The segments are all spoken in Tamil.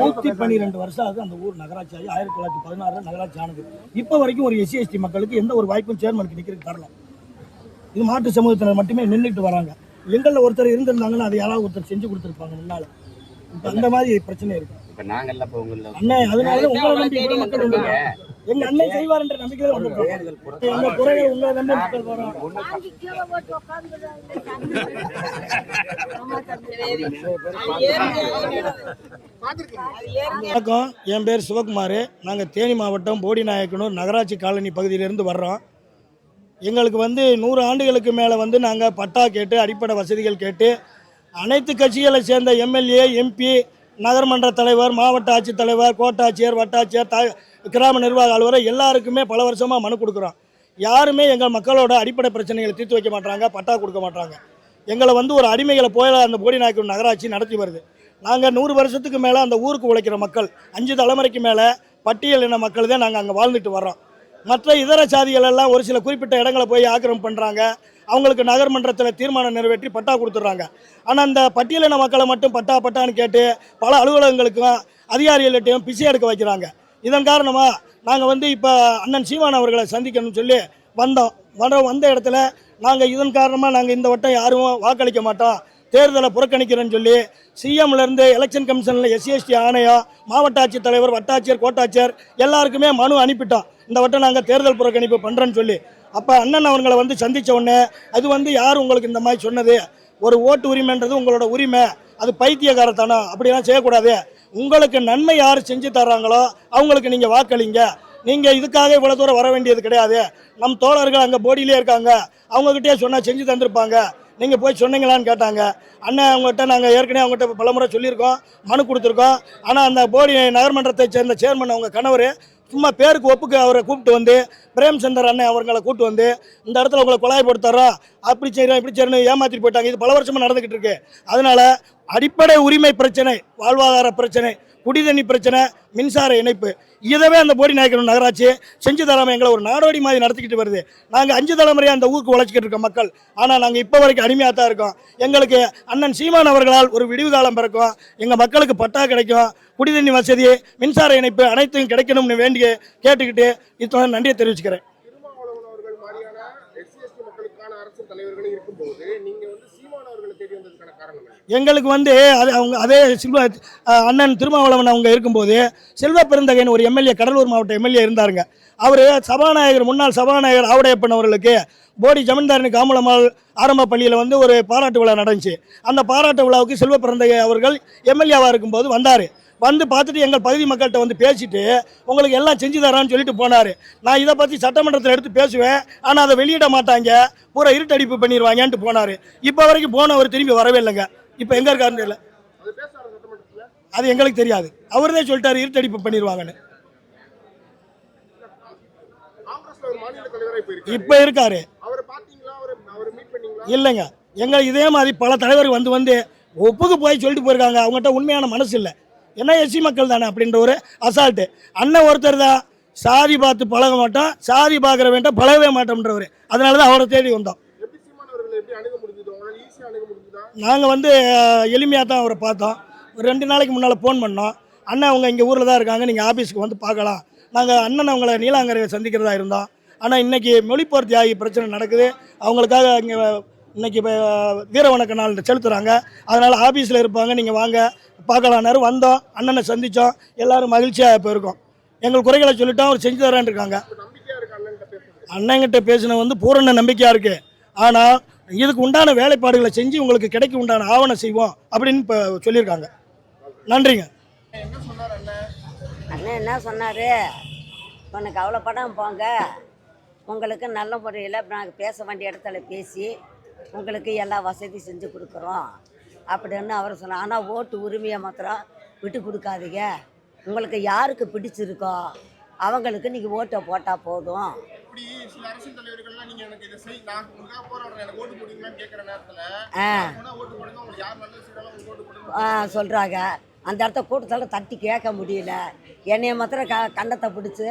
நூத்தி பன்னிரெண்டு வருஷம் ஆகுது அந்த ஊர் நகராட்சி ஆகி ஆயிரத்தி தொள்ளாயிரத்தி பதினாறுல நகராட்சி ஆனது. இப்போ வரைக்கும் ஒரு எஸ்சி எஸ்டி மக்களுக்கு எந்த ஒரு வாய்ப்பும் சேர்மனுக்கு நிற்கிறதுக்கு தரல இது மாட்டு சமூகத்தினர் மட்டுமே நின்றுட்டு வராங்க. எங்களில் ஒருத்தர் இருந்திருந்தாங்கன்னா அதை யாராவது ஒருத்தர் செஞ்சு கொடுத்துருப்பாங்க முன்னால. இப்போ அந்த மாதிரி பிரச்சனை இருக்கு. அண்ணன் அதனால உங்களை நம்பி மக்கள் வந்தாங்க. எங்க அண்ணன் செய்வார் என்ற நம்பிக்கையில உங்களை நம்பி மக்கள் வரோம் வணக்கம். என் பேர் சிவகுமார். நாங்கள் தேனி மாவட்டம் போடிநாயக்கனூர் நகராட்சி காலனி பகுதியிலிருந்து வர்றோம். எங்களுக்கு வந்து நூறு ஆண்டுகளுக்கு மேலே வந்து நாங்கள் பட்டா கேட்டு அடிப்படை வசதிகள் கேட்டு அனைத்து கட்சிகளை சேர்ந்த எம்எல்ஏ எம்பி நகர்மன்ற தலைவர் மாவட்ட ஆட்சித்தலைவர் கோட்டாட்சியர் வட்டாட்சியர் த கிராம நிர்வாக அலுவலர் எல்லாருக்குமே பல வருஷமாக மனு கொடுக்குறோம். யாருமே எங்கள் மக்களோட அடிப்படை பிரச்சனைகளை தீர்த்து வைக்க மாட்டாங்க பட்டா கொடுக்க மாட்டாங்க எங்களை வந்து ஒரு அடிமைகளை போல அந்த போடிநாயக்கனூர் நகராட்சி நடத்தி வருது. நாங்கள் நூறு வருஷத்துக்கு மேலே அந்த ஊருக்கு உழைக்கிற மக்கள் அஞ்சு தலைமுறைக்கு மேலே பட்டியல் இன மக்கள் தான் நாங்கள் அங்கே வாழ்ந்துட்டு வர்றோம். மற்ற இதர சாதிகள் எல்லாம் ஒரு சில குறிப்பிட்ட இடங்களை போய் ஆக்கிரமம் பண்ணுறாங்க அவங்களுக்கு நகர்மன்றத்தில் தீர்மானம் நிறைவேற்றி பட்டா கொடுத்துட்றாங்க. ஆனால் அந்த பட்டியலின மக்களை மட்டும் பட்டா பட்டான்னு கேட்டு பல அலுவலகங்களுக்கும் அதிகாரிகள்கிட்டையும் பிச்சை எடுக்க வைக்கிறாங்க. இதன் காரணமாக நாங்கள் வந்து இப்போ அண்ணன் சீமான் அவர்களை சந்திக்கணும்னு சொல்லி வந்தோம். வர வந்த இடத்துல நாங்கள் இதன் காரணமாக நாங்கள் இந்த வட்டம் யாரும் வாக்களிக்க மாட்டோம். தேர்தலை புறக்கணிக்கிறேன்னு சொல்லி சிஎம்லேருந்து எலெக்ஷன் கமிஷனில் எஸ்சிஎஸ்டி ஆணையம் மாவட்ட ஆட்சித்தலைவர் வட்டாட்சியர் கோட்டாட்சியர் எல்லாருக்குமே மனு அனுப்பிட்டோம். இந்த வட்டம் நாங்கள் தேர்தல் புறக்கணிப்பு பண்ணுறோன்னு சொல்லி. அப்போ அண்ணன் அவங்களை வந்து சந்தித்த உடனே அது வந்து யார் உங்களுக்கு இந்த மாதிரி சொன்னது? ஒரு ஓட்டு உரிமைன்றது உங்களோட உரிமை. அது பைத்தியகாரத்தனம் அப்படிலாம் செய்யக்கூடாது. உங்களுக்கு நன்மை யார் செஞ்சு தர்றாங்களோ அவங்களுக்கு நீங்கள் வாக்களிங்க. நீங்கள் இதுக்காக இவ்வளோ தூரம் வர வேண்டியது கிடையாது. நம் தோழர்கள் அங்கே போடியிலே இருக்காங்க. அவங்கக்கிட்டே சொன்னால் செஞ்சு தந்திருப்பாங்க. நீங்கள் போய் சொன்னீங்களான்னு கேட்டாங்க. அண்ணன் அவங்ககிட்ட நாங்கள் ஏற்கனவே அவங்ககிட்ட பலமுறை சொல்லியிருக்கோம் மனு கொடுத்துருக்கோம். ஆனால் அந்த போடி நகர்மன்றத்தை சேர்ந்த சேர்மன் அவங்க கணவர் சும்மா பேருக்கு ஒப்புக்கு அவரை கூப்பிட்டு வந்து பிரேம்சந்தர் அண்ணன் அவர்களை கூப்பிட்டு வந்து இந்த இடத்துல உங்களை கொலாயப்படுத்துறோம் அப்படி செய்கிறோம் இப்படி செய்யணும் ஏமாற்றிட்டு போயிட்டாங்க. இது பல வருஷமாக நடந்துக்கிட்டு இருக்கு. அதனால அடிப்படை உரிமை பிரச்சனை வாழ்வாதார பிரச்சனை குடிதண்ணி பிரச்சனை மின்சார இணைப்பு. இதவே அந்த போடி நாயக்கர் நகராட்சி செஞ்சு தலைமை எங்களை ஒரு நாடோடி மாதிரி நடத்திக்கிட்டு வருது. நாங்கள் அஞ்சு தலைமுறையாக அந்த ஊருக்கு உழைச்சிக்கிட்டு இருக்கோம் மக்கள். ஆனால் நாங்கள் இப்போ வரைக்கும் அடிமையாக தான் இருக்கோம். எங்களுக்கு அண்ணன் சீமான் அவர்களால் ஒரு விடிவு காலம் பிறக்கும். எங்கள் மக்களுக்கு பட்டா கிடைக்கும். குடிதண்ணி வசதி மின்சார இணைப்பு அனைத்தும் கிடைக்கணும்னு வேண்டிய கேட்டுக்கிட்டு இத்தனை நன்றியை தெரிவிச்சுக்கிறேன் திருமாவளவன் அவர்கள் மாதிரியான எஸ்சி எஸ்டி தலைவர்களும் இருக்கும்போது நீங்க வந்து சீமான் அவர்களை தேடி வந்ததுக்கான காரணம் எங்களுக்கு வந்து அது அவங்க அதே செல்வ அண்ணன் திருமாவளவன் அவங்க இருக்கும்போது செல்வ பெருந்தகைன்னு ஒரு எம்எல்ஏ கடலூர் மாவட்ட எம்எல்ஏ இருந்தாருங்க. அவர் சபாநாயகர் முன்னாள் சபாநாயகர் ஆவுடையப்பன் அவர்களுக்கு போடி ஜமீன்தாரின் காமலம்மாள் ஆரம்ப பள்ளியில் வந்து ஒரு பாராட்டு விழா நடந்துச்சு. அந்த பாராட்டு விழாவுக்கு செல்வ பிறந்தகை அவர்கள் எம்எல்ஏவாக இருக்கும்போது வந்தார். வந்து பார்த்துட்டு எங்கள் பகுதி மக்கள்கிட்ட வந்து பேசிட்டு உங்களுக்கு எல்லாம் செஞ்சு தரான்னு சொல்லிட்டு போனார். நான் இதை பற்றி சட்டமன்றத்தில் எடுத்து பேசுவேன். ஆனால் அதை வெளியிட மாட்டாங்க. பூரா இருட்டடிப்பு பண்ணிடுவாங்கன்ட்டு போனார். இப்போ வரைக்கும் போனவர் திரும்பி வரவே இல்லைங்க. இப்போ எங்கே இருக்காருன்னு தெரியல. அது எங்களுக்கு தெரியாது. அவர்தான் சொல்லிட்டாரு இருட்டடிப்பு பண்ணிடுவாங்கன்னு இப்போ இருக்காரு. இல்லைங்க. எங்கள் இதே மாதிரி பல தலைவர்கள் வந்து வந்து ஒப்புக்கு போய் சொல்லிட்டு போயிருக்காங்க. அவங்ககிட்ட உண்மையான மனசு இல்லை. ஏன்னா எஸ்சி மக்கள் தானே அப்படின்ற ஒரு அசால்ட்டு அண்ணன் ஒருத்தர் தான் சாதி பார்த்து பழக மாட்டோம் சாதி பார்க்குற வேண்டாம் பழகவே மாட்டோம்ன்றவர். அதனால தான் அவரை தேடி வந்தோம். நாங்கள் வந்து எளிமையாக தான் அவரை பார்த்தோம். ஒரு ரெண்டு நாளைக்கு முன்னால் ஃபோன் பண்ணோம். அண்ணன் அவங்க இங்கே ஊரில் தான் இருக்காங்க நீங்கள் ஆஃபீஸ்க்கு வந்து பார்க்கலாம். நாங்கள் அண்ணன் அவங்கள நீலாங்கரையை சந்திக்கிறதா இருந்தோம். ஆனால் இன்றைக்கி மொழிப்போர் தியாகி பிரச்சனை நடக்குது. அவங்களுக்காக இங்கே இன்னைக்கு இப்போ வீர வணக்க நாள் செலுத்துகிறாங்க அதனால் ஆஃபீஸில் இருப்பாங்க. நீங்கள் வாங்க. பார்க்கலான்னாரு வந்தோம். அண்ணனை சந்தித்தோம் எல்லாரும் மகிழ்ச்சியாக இப்போ இருக்கோம். எங்கள் குறைகளை சொல்லிட்டோம். அவர் செஞ்சு தரேன் இருக்காங்க. அண்ணன் அண்ணங்கிட்ட பேசின வந்து பூரண நம்பிக்கையாக இருக்குது ஆனால் இதுக்கு உண்டான வேலைப்பாடுகளை செஞ்சு உங்களுக்கு கிடைக்க உண்டான ஆவணம் செய்வோம் அப்படின்னு இப்போ சொல்லியிருக்காங்க. நன்றிங்க. என்ன சொன்னார் அண்ணன் என்ன சொன்னார்? உனக்கு கவலைப்படாம போங்க. உங்களுக்கு நல்ல முறையில் நாங்கள் பேச வேண்டிய இடத்துல பேசி உங்களுக்கு எல்லா வசதி செஞ்சு கொடுக்குறோம் அப்படின்னு அவர் சொன்னார். ஆனால் ஓட்டு உரிமையை மாத்திரம் விட்டு கொடுக்காதீங்க. உங்களுக்கு யாருக்கு பிடிச்சிருக்கோ அவங்களுக்கு நீங்கள் ஓட்டை போட்டால் போதும். சொல்கிறாங்க அந்த இடத்த கூட்டத்தில் தட்டி கேட்க முடியல. என்னைய மாத்திரம் க கண்டத்தை பிடிச்சி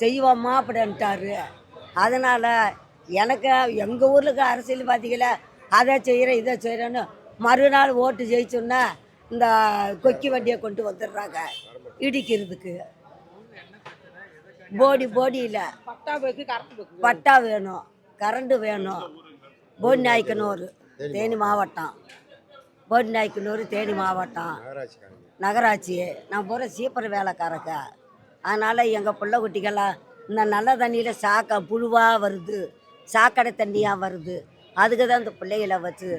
செய்வோம்மா அப்படின்ட்டாரு. அதனால் எனக்கு எங்கள் ஊரில் இருக்க அரசியல் பார்த்தீங்களா அதை செய்கிறேன் இதை செய்கிறேன்னு மறுநாள் ஓட்டு ஜெயிச்சோன்னா இந்த கொக்கி வண்டியை கொண்டு வந்துடுறாங்க இடிக்கிறதுக்கு. போடி போடியில் பட்டா வேணும் கரண்ட் வேணும். போடி நாய்க்கனூர் தேனி மாவட்டம். போடி நாய்க்கனூர் தேனி மாவட்டம். நகராட்சி. நான் போகிற சீப்பர் வேலைக்காரங்க. அதனால் எங்கள் பிள்ளை குட்டிகள்லாம் இந்த நல்ல தண்ணியில் சாக்க புழுவாக வருது. சாக்கடை தண்ணியாக வருது. அதுக்கு தான் இந்த பிள்ளைகளை வச்சு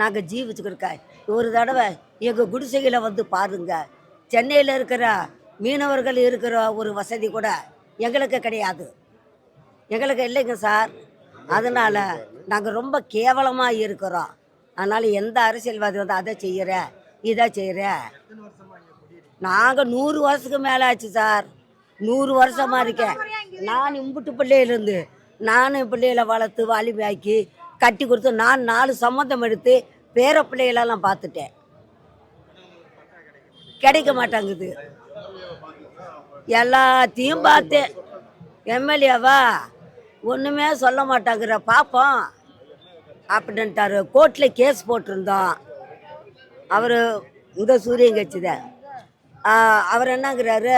நாங்கள் ஜீவிச்சுக்கிருக்க ஒரு தடவை எங்கள் குடிசைகளை வந்து பாருங்க. சென்னையில் இருக்கிற மீனவர்கள் இருக்கிற ஒரு வசதி கூட எங்களுக்கு கிடையாது. எங்களுக்கு இல்லைங்க சார். அதனால் நாங்கள் ரொம்ப கேவலமாக இருக்கிறோம். அதனால் எந்த அரசியல்வாதி வந்து அதை செய்கிற இதை செய்கிற நாங்கள் நூறு வருஷத்துக்கு மேலே ஆச்சு சார். நூறு வருஷமா இருக்கேன். நான் இம்புட்டு பிள்ளையிலேருந்து நானும் பிள்ளைகளை வளர்த்து வாலிபாக்கி கட்டி கொடுத்து நான் நாலு சம்மந்தம் எடுத்து பேர பிள்ளைகளெல்லாம் பார்த்துட்டேன். கிடைக்க மாட்டாங்குது. எல்லாத்தையும் பார்த்தேன். எம்எல்ஏவா ஒன்றுமே சொல்ல மாட்டாங்கிற பார்ப்போம் அப்படின்ட்டாரு. கோர்ட்டில் கேஸ் போட்டிருந்தோம். அவர் இந்த சூரியன் கட்சி தான் அவர் என்னங்கிறாரு?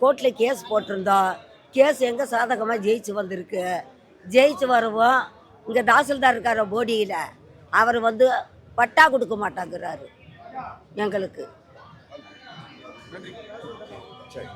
கோர்ட்டில் கேஸ் போட்டிருந்தோம். கேஸ் எங்கே சாதகமாக ஜெயிச்சு வந்திருக்கு? ஜெயிச்சு வருவோம். இங்கே தாசில்தார் இருக்கார போடியில் அவர் வந்து பட்டா கொடுக்க மாட்டாங்கிறாரு எங்களுக்கு. சரி.